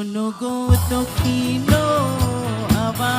শোনো গো দক্ষিণ হাওয়া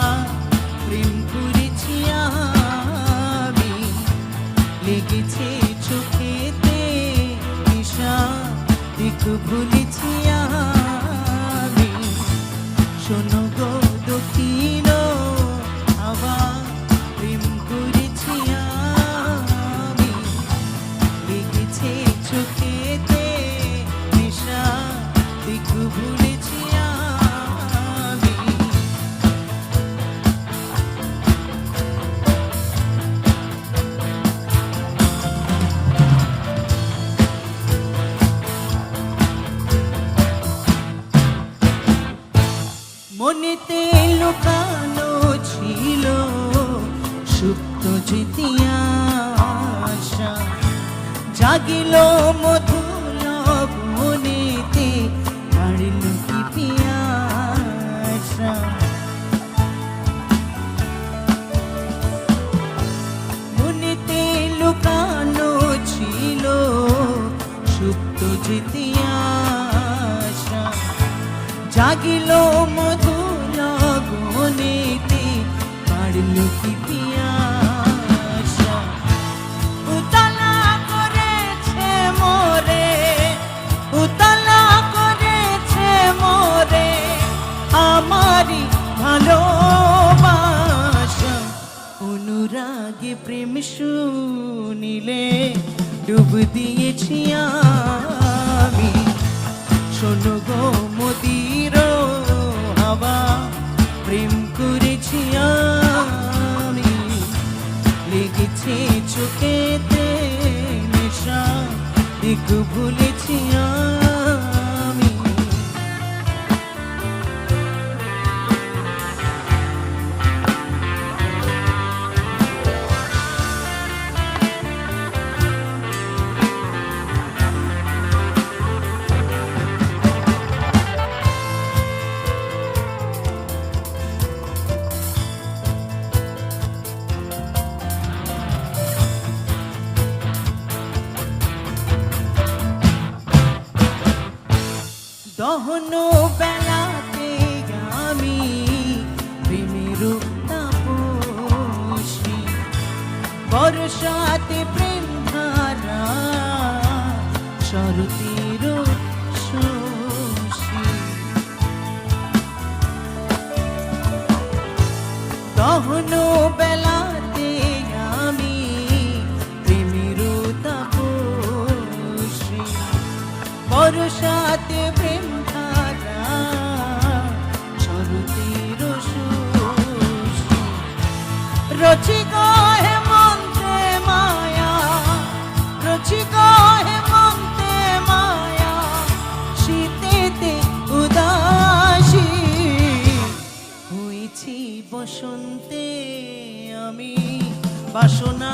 মনেতে লুকানো ছিল, সুপ্ত জিতিয়া আশা। জাগিল মধুল বনেতে হারিল কি পিয়াসা মনেতে লুকানো ছিল, সুপ্ত জিতিয়া জাগিল মধুল গনেতে পারল কি পিয়াসা। উতলা করেছে মোরে, উতলা করেছে মোরে আমারি ভালোবাসা। অনুরাগে প্রেম শুনিলে ডুব দিয়েছি আমি। শোনো গো লেগেছে চোখেতে নেশা এক ভুলেছি আমি দহন বেলাতে আমি প্রেমের তাপসী বর্ষাতে প্রেম ধারা শরতের শোষী রচিক হেমন্তে মায়া মায়া হয়েছি বসন্তে আমি বাসনা